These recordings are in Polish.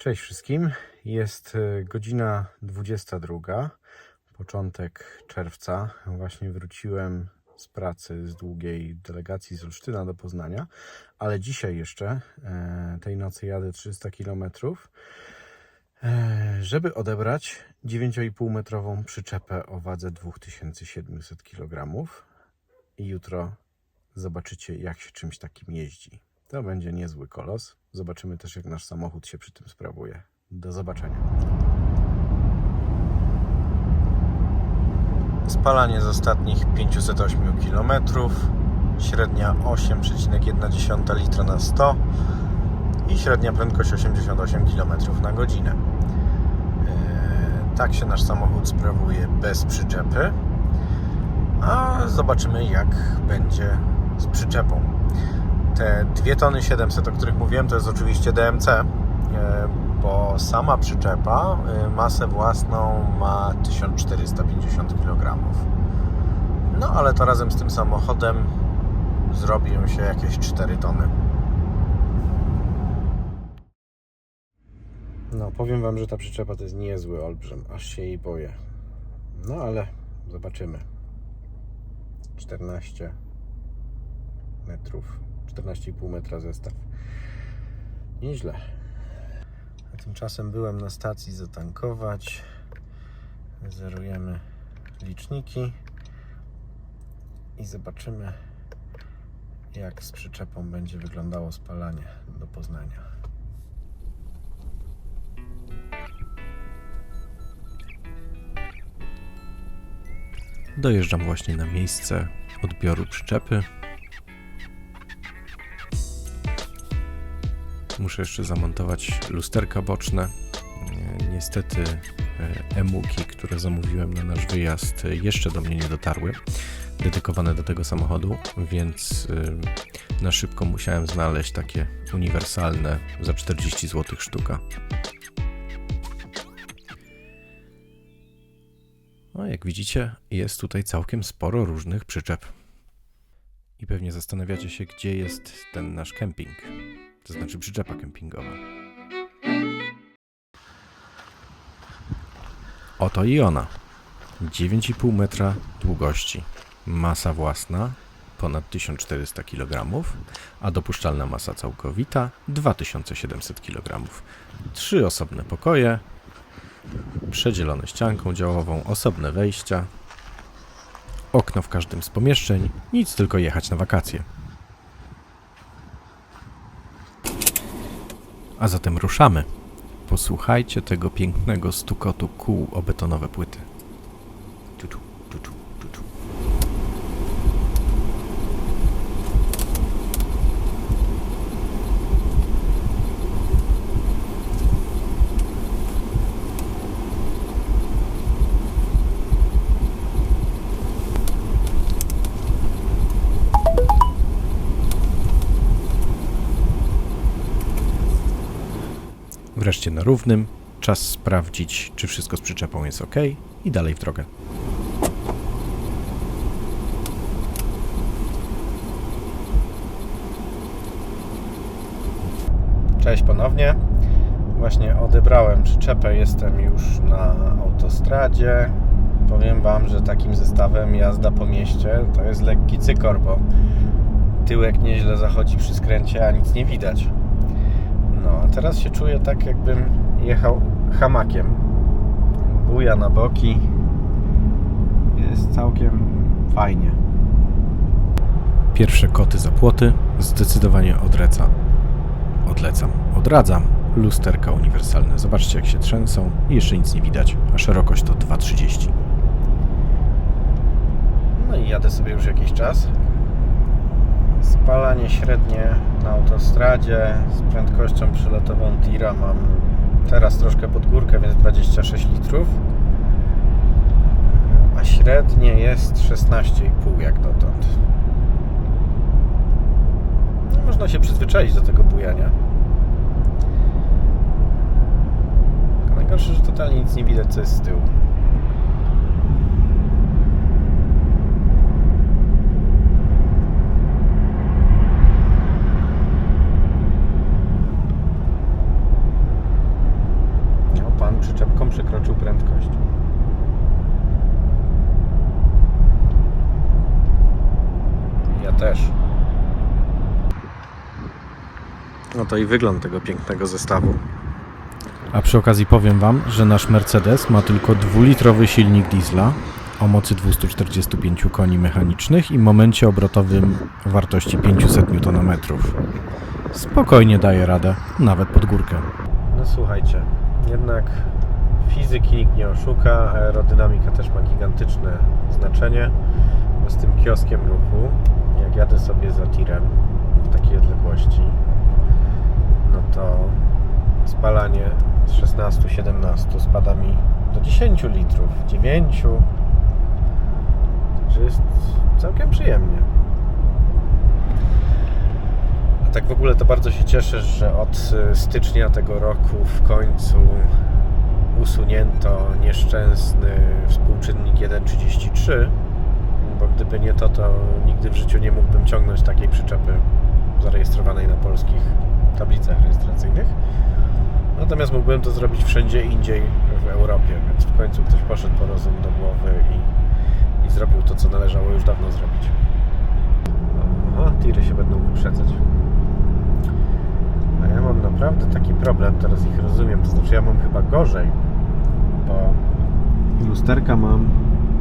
Cześć wszystkim. Jest e, godzina 22, początek czerwca. Właśnie wróciłem z pracy z długiej delegacji z Olsztyna do Poznania, ale dzisiaj jeszcze e, tej nocy jadę 300 km, e, żeby odebrać 9,5 metrową przyczepę o wadze 2700 kg. I jutro zobaczycie, jak się czymś takim jeździ. To będzie niezły kolos. Zobaczymy też, jak nasz samochód się przy tym sprawuje. Do zobaczenia. Spalanie z ostatnich 508 km, średnia 8,1 litra na 100 i średnia prędkość 88 km na godzinę. Eee, Tak się nasz samochód sprawuje bez przyczepy. A zobaczymy, jak będzie z przyczepą. Te 2 tony 700, o których mówiłem, to jest oczywiście DMC, e, bo sama przyczepa e, masę własną ma 1450 kg. No ale to razem z tym samochodem zrobią się jakieś 4 tony. No, powiem Wam, że ta przyczepa to jest niezły olbrzym, aż się jej boję. No ale zobaczymy. 14 metrów, 14,5 metra zestaw. Nieźle. A tymczasem byłem na stacji zatankować. Zerujemy liczniki i zobaczymy, jak z przyczepą będzie wyglądało spalanie do Poznania. Dojeżdżam właśnie na miejsce odbioru przyczepy. Muszę jeszcze zamontować lusterka boczne. Nie- Niestety e, emuki, które zamówiłem na nasz wyjazd, e, jeszcze do mnie nie dotarły, dedykowane do tego samochodu, więc e, na szybko musiałem znaleźć takie uniwersalne za 40 zł sztuka. No, jak widzicie, jest tutaj całkiem sporo różnych przyczep. I pewnie zastanawiacie się, gdzie jest ten nasz kemping, to znaczy przyczepa kempingowa. Oto i ona. 9,5 metra długości. Masa własna ponad 1400 kg, a dopuszczalna masa całkowita 2700 kg. Trzy osobne pokoje, przedzielone ścianką działową, osobne wejścia, okno w każdym z pomieszczeń, nic tylko jechać na wakacje. A zatem ruszamy. Posłuchajcie tego pięknego stukotu kół o betonowe płyty. Na równym. Czas sprawdzić, czy wszystko z przyczepą jest ok i dalej w drogę. Cześć ponownie. Właśnie odebrałem przyczepę, jestem już na autostradzie. Powiem Wam, że takim zestawem jazda po mieście to jest lekki cykor, bo tyłek nieźle zachodzi przy skręcie, a nic nie widać. Teraz się czuję tak, jakbym jechał hamakiem. Buja na boki. Jest całkiem fajnie. Pierwsze koty za płoty zdecydowanie odreca. Odlecam, odradzam. Lusterka uniwersalne. Zobaczcie jak się trzęsą i jeszcze nic nie widać, a szerokość to 2,30. No i jadę sobie już jakiś czas. Spalanie średnie na autostradzie z prędkością przelotową tira mam teraz troszkę pod górkę, więc 26 litrów. A średnie jest 16,5 jak dotąd. No, można się przyzwyczaić do tego bujania. Najgorsze, że totalnie nic nie widać, co jest z tyłu. też. No to i wygląd tego pięknego zestawu. A przy okazji powiem Wam, że nasz Mercedes ma tylko dwulitrowy silnik diesla o mocy 245 koni mechanicznych i momencie obrotowym wartości 500 Nm. Spokojnie daje radę, nawet pod górkę. No słuchajcie, jednak fizyki nikt nie oszuka, aerodynamika też ma gigantyczne znaczenie, bo z tym kioskiem ruchu, jak jadę sobie za tirem w takiej odległości, no to spalanie z 16-17 spada mi do 10 litrów, 9, także jest całkiem przyjemnie. A tak w ogóle to bardzo się cieszę, że od y, stycznia tego roku w końcu usunięto nieszczęsny współczynnik 1,33, bo gdyby nie to, to nigdy w życiu nie mógłbym ciągnąć takiej przyczepy zarejestrowanej na polskich tablicach rejestracyjnych. Natomiast mógłbym to zrobić wszędzie indziej w Europie, więc w końcu ktoś poszedł po rozum do głowy i, i zrobił to, co należało już dawno zrobić. Aha, tiry się będą wyprzedzać. A ja mam naprawdę taki problem, teraz ich rozumiem, to znaczy ja mam chyba gorzej, bo lusterka mam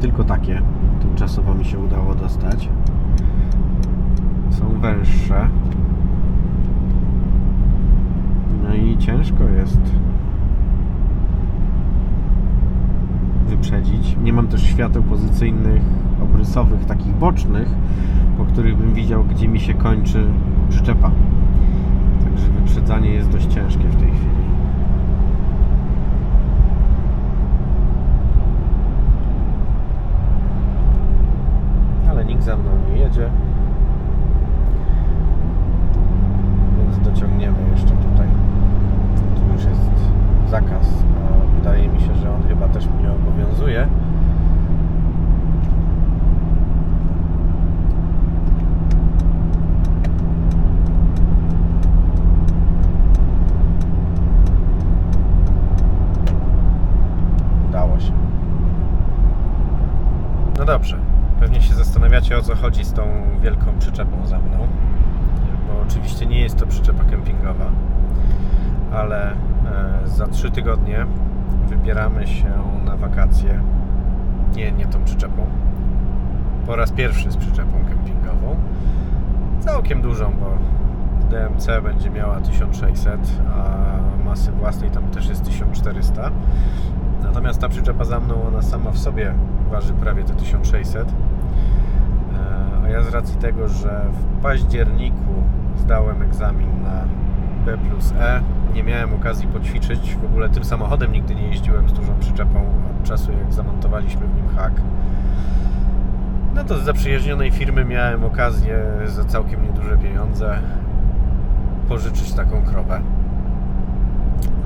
tylko takie, tymczasowo mi się udało dostać. Są węższe. No i ciężko jest wyprzedzić. Nie mam też świateł pozycyjnych, obrysowych, takich bocznych, po których bym widział, gdzie mi się kończy przyczepa. Także wyprzedzanie jest dość ciężkie w tej chwili. Ale nikt za mną nie jedzie. Więc dociągniemy jeszcze tutaj. Tu już jest zakaz. A wydaje mi się, że on chyba też mnie obowiązuje. Udało się. No dobrze. Pewnie się zastanawiacie o co chodzi z tą wielką przyczepą za mną. Bo oczywiście nie jest to przyczepa kempingowa. Ale za trzy tygodnie wybieramy się na wakacje. Nie, nie tą przyczepą. Po raz pierwszy z przyczepą kempingową. Całkiem dużą, bo DMC będzie miała 1600, a masy własnej tam też jest 1400. Natomiast ta przyczepa za mną, ona sama w sobie waży prawie te 1600. E, A ja z racji tego, że w październiku zdałem egzamin na B plus E, nie miałem okazji poćwiczyć. W ogóle tym samochodem nigdy nie jeździłem z dużą przyczepą od czasu, jak zamontowaliśmy w nim hak. No to z zaprzyjaźnionej firmy miałem okazję za całkiem nieduże pieniądze pożyczyć taką krowę.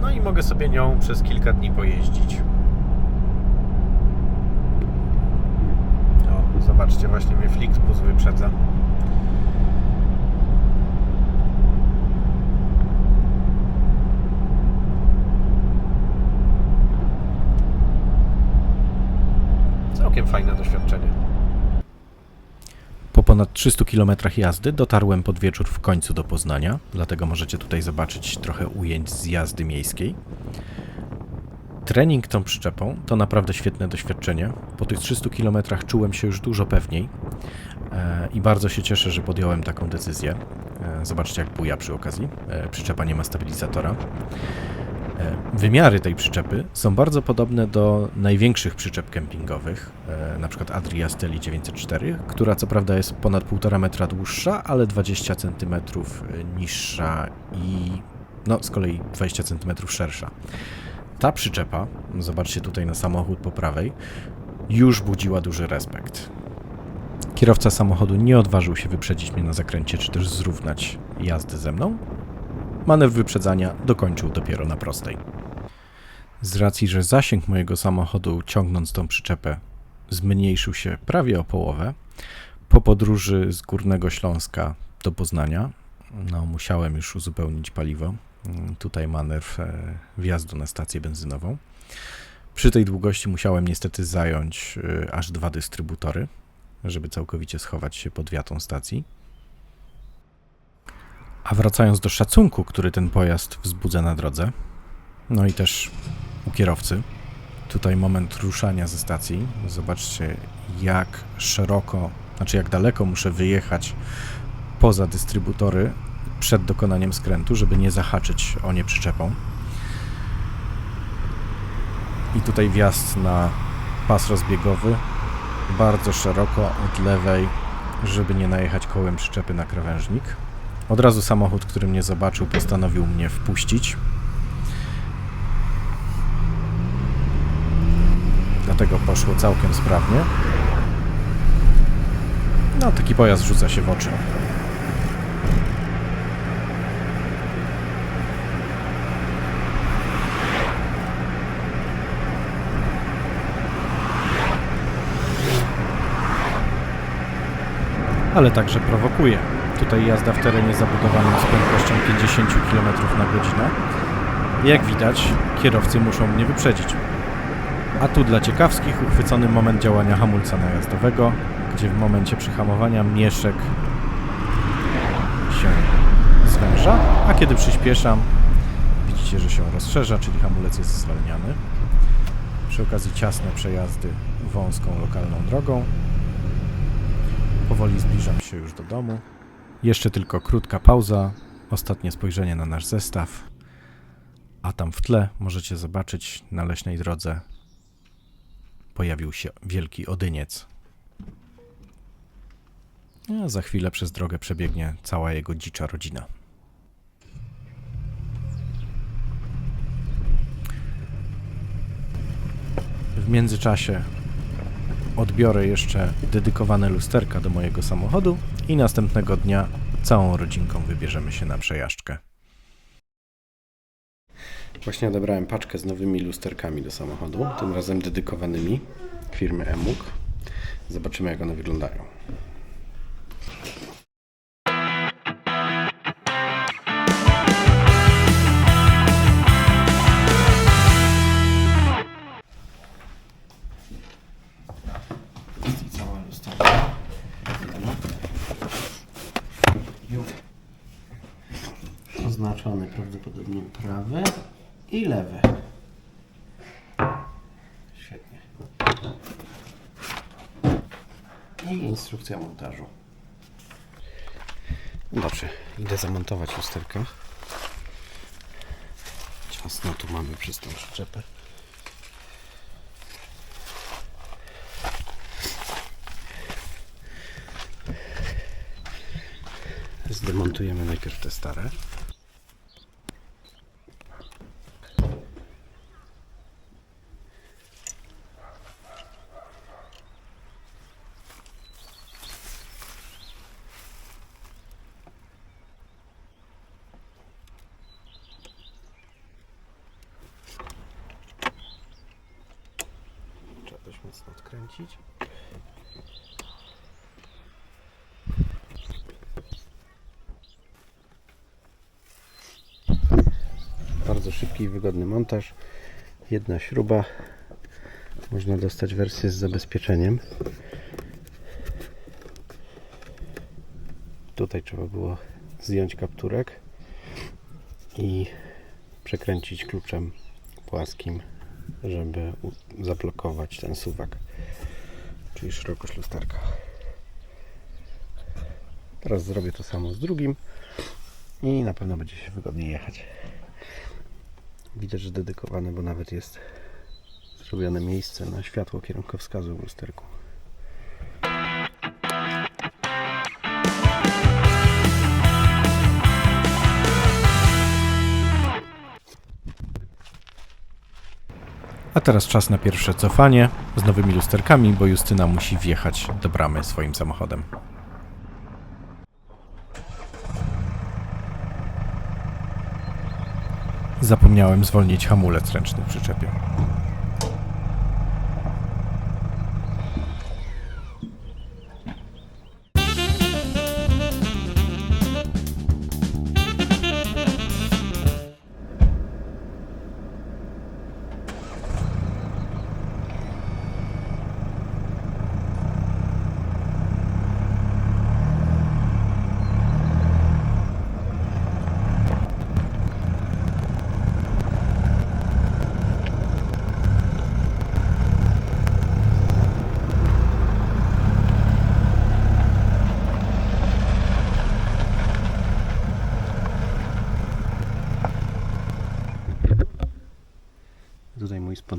No i mogę sobie nią przez kilka dni pojeździć. O, zobaczcie, właśnie mnie Flixbus wyprzedza. Całkiem fajne doświadczenie. Po ponad 300 km jazdy dotarłem pod wieczór w końcu do Poznania, dlatego możecie tutaj zobaczyć trochę ujęć z jazdy miejskiej. Trening tą przyczepą to naprawdę świetne doświadczenie. Po tych 300 km czułem się już dużo pewniej e, i bardzo się cieszę, że podjąłem taką decyzję. E, zobaczcie, jak buja przy okazji. E, przyczepa nie ma stabilizatora. E, Wymiary tej przyczepy są bardzo podobne do największych przyczep kempingowych, e, przykład Adria Steli 904, która co prawda jest ponad 1,5 metra dłuższa, ale 20 cm niższa i no z kolei 20 cm szersza. Ta przyczepa, zobaczcie tutaj na samochód po prawej, już budziła duży respekt. Kierowca samochodu nie odważył się wyprzedzić mnie na zakręcie, czy też zrównać jazdy ze mną, Manewr wyprzedzania dokończył dopiero na prostej. Z racji, że zasięg mojego samochodu ciągnąc tą przyczepę zmniejszył się prawie o połowę, po podróży z Górnego Śląska do Poznania, no, musiałem już uzupełnić paliwo. Tutaj manewr e, wjazdu na stację benzynową. Przy tej długości musiałem niestety zająć e, aż dwa dystrybutory, żeby całkowicie schować się pod wiatą stacji. A wracając do szacunku, który ten pojazd wzbudza na drodze, no i też u kierowcy, tutaj moment ruszania ze stacji. Zobaczcie, jak szeroko, znaczy jak daleko muszę wyjechać poza dystrybutory przed dokonaniem skrętu, żeby nie zahaczyć o nie przyczepą. I tutaj wjazd na pas rozbiegowy, bardzo szeroko od lewej, żeby nie najechać kołem przyczepy na krawężnik. Od razu samochód, który mnie zobaczył, postanowił mnie wpuścić. Dlatego poszło całkiem sprawnie. No, taki pojazd rzuca się w oczy. ale także prowokuje. Tutaj jazda w terenie zabudowanym z prędkością 50 km na godzinę. Jak widać, kierowcy muszą mnie wyprzedzić. A tu dla ciekawskich uchwycony moment działania hamulca najazdowego, gdzie w momencie przyhamowania mieszek się zwęża, a kiedy przyspieszam, widzicie, że się rozszerza, czyli hamulec jest zwalniany. Przy okazji ciasne przejazdy wąską lokalną drogą. Powoli zbliżam się już do domu. Jeszcze tylko krótka pauza, ostatnie spojrzenie na nasz zestaw. A tam w tle możecie zobaczyć na leśnej drodze pojawił się wielki odyniec. A za chwilę przez drogę przebiegnie cała jego dzicza rodzina. W międzyczasie odbiorę jeszcze dedykowane lusterka do mojego samochodu i następnego dnia całą rodzinką wybierzemy się na przejażdżkę. Właśnie odebrałem paczkę z nowymi lusterkami do samochodu, tym razem dedykowanymi firmy Emuk. Zobaczymy jak one wyglądają. Oznaczony prawdopodobnie prawy i lewy. Świetnie. I instrukcja montażu. Dobrze, idę zamontować lusterka. Ciasno tu mamy przez tą przyczepę. Zdemontujemy najpierw te stare. Trzeba dość mocno odkręcić. Bardzo szybki i wygodny montaż. Jedna śruba. Można dostać wersję z zabezpieczeniem. Tutaj trzeba było zdjąć kapturek i przekręcić kluczem płaskim, żeby zablokować ten suwak, czyli szerokość lusterka. Teraz zrobię to samo z drugim i na pewno będzie się wygodniej jechać. Widać, że dedykowane, bo nawet jest zrobione miejsce na światło kierunkowskazu w lusterku. A teraz czas na pierwsze cofanie z nowymi lusterkami, bo Justyna musi wjechać do bramy swoim samochodem. Zapomniałem zwolnić hamulec ręczny w przyczepie.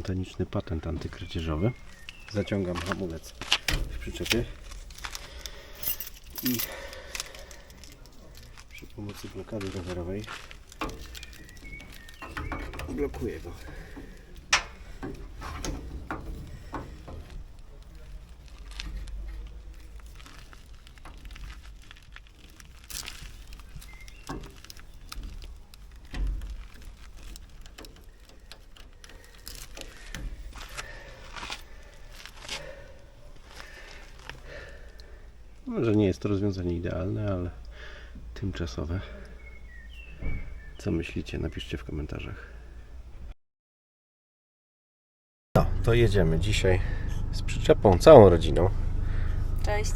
Spontaniczny patent antykradzieżowy. Zaciągam hamulec w przyczepie i przy pomocy blokady rowerowej blokuję go. Może nie jest to rozwiązanie idealne, ale tymczasowe. Co myślicie? Napiszcie w komentarzach. No, to jedziemy dzisiaj z przyczepą, całą rodziną. Cześć.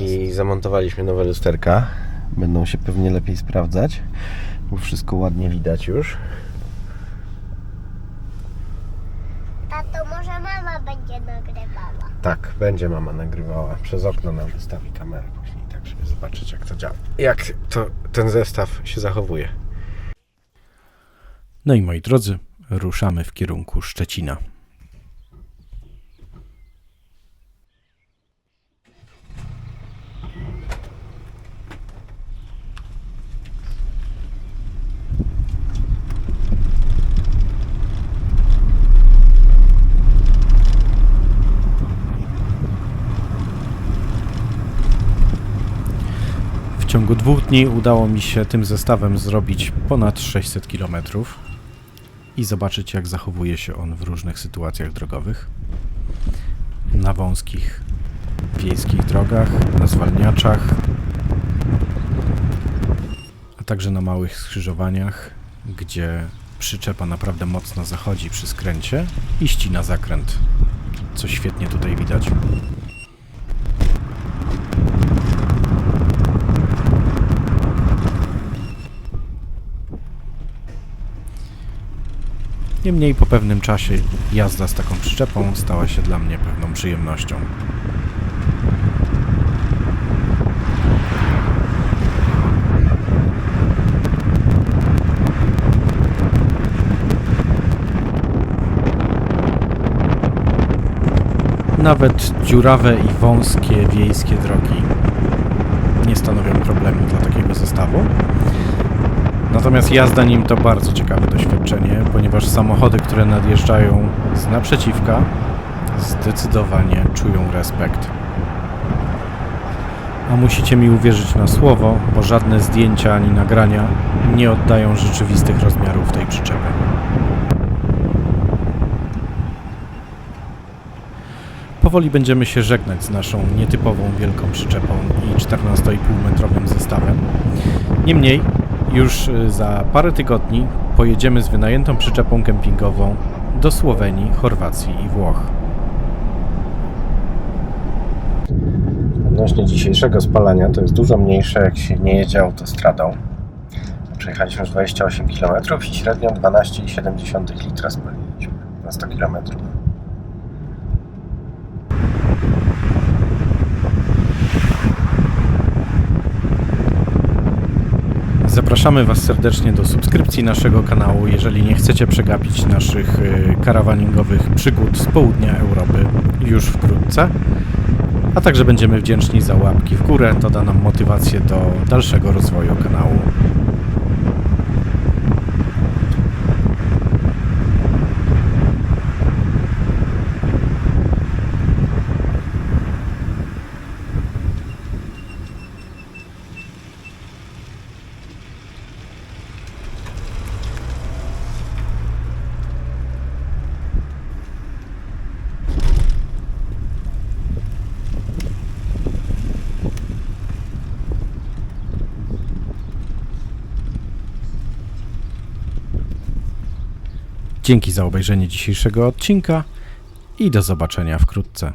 I zamontowaliśmy nowe lusterka. Będą się pewnie lepiej sprawdzać, bo wszystko ładnie widać już. Może mama będzie nagrywała. Tak, będzie mama nagrywała. Przez okno nam wystawi kamerę później, tak żeby zobaczyć jak to działa. Jak to, ten zestaw się zachowuje. No i moi drodzy, ruszamy w kierunku Szczecina. Ciągu dwóch dni udało mi się tym zestawem zrobić ponad 600 km i zobaczyć, jak zachowuje się on w różnych sytuacjach drogowych. Na wąskich wiejskich drogach, na zwalniaczach, a także na małych skrzyżowaniach, gdzie przyczepa naprawdę mocno zachodzi przy skręcie i ścina zakręt, co świetnie tutaj widać. Niemniej po pewnym czasie jazda z taką przyczepą stała się dla mnie pewną przyjemnością. Nawet dziurawe i wąskie wiejskie drogi nie stanowią problemu dla takiego zestawu. Natomiast jazda nim to bardzo ciekawe doświadczenie, ponieważ samochody, które nadjeżdżają z naprzeciwka, zdecydowanie czują respekt. A musicie mi uwierzyć na słowo, bo żadne zdjęcia ani nagrania nie oddają rzeczywistych rozmiarów tej przyczepy. Powoli będziemy się żegnać z naszą nietypową wielką przyczepą i 14,5 metrowym zestawem. Niemniej już y, za parę tygodni pojedziemy z wynajętą przyczepą kempingową do Słowenii, Chorwacji i Włoch. Odnośnie dzisiejszego spalania, to jest dużo mniejsze, jak się nie jedzie autostradą. Przejechaliśmy już 28 km i średnio 12,7 litra spaliliśmy na 100 km. Zapraszamy Was serdecznie do subskrypcji naszego kanału, jeżeli nie chcecie przegapić naszych y, karawaningowych przygód z południa Europy już wkrótce. A także będziemy wdzięczni za łapki w górę, to da nam motywację do dalszego rozwoju kanału. Dzięki za obejrzenie dzisiejszego odcinka i do zobaczenia wkrótce.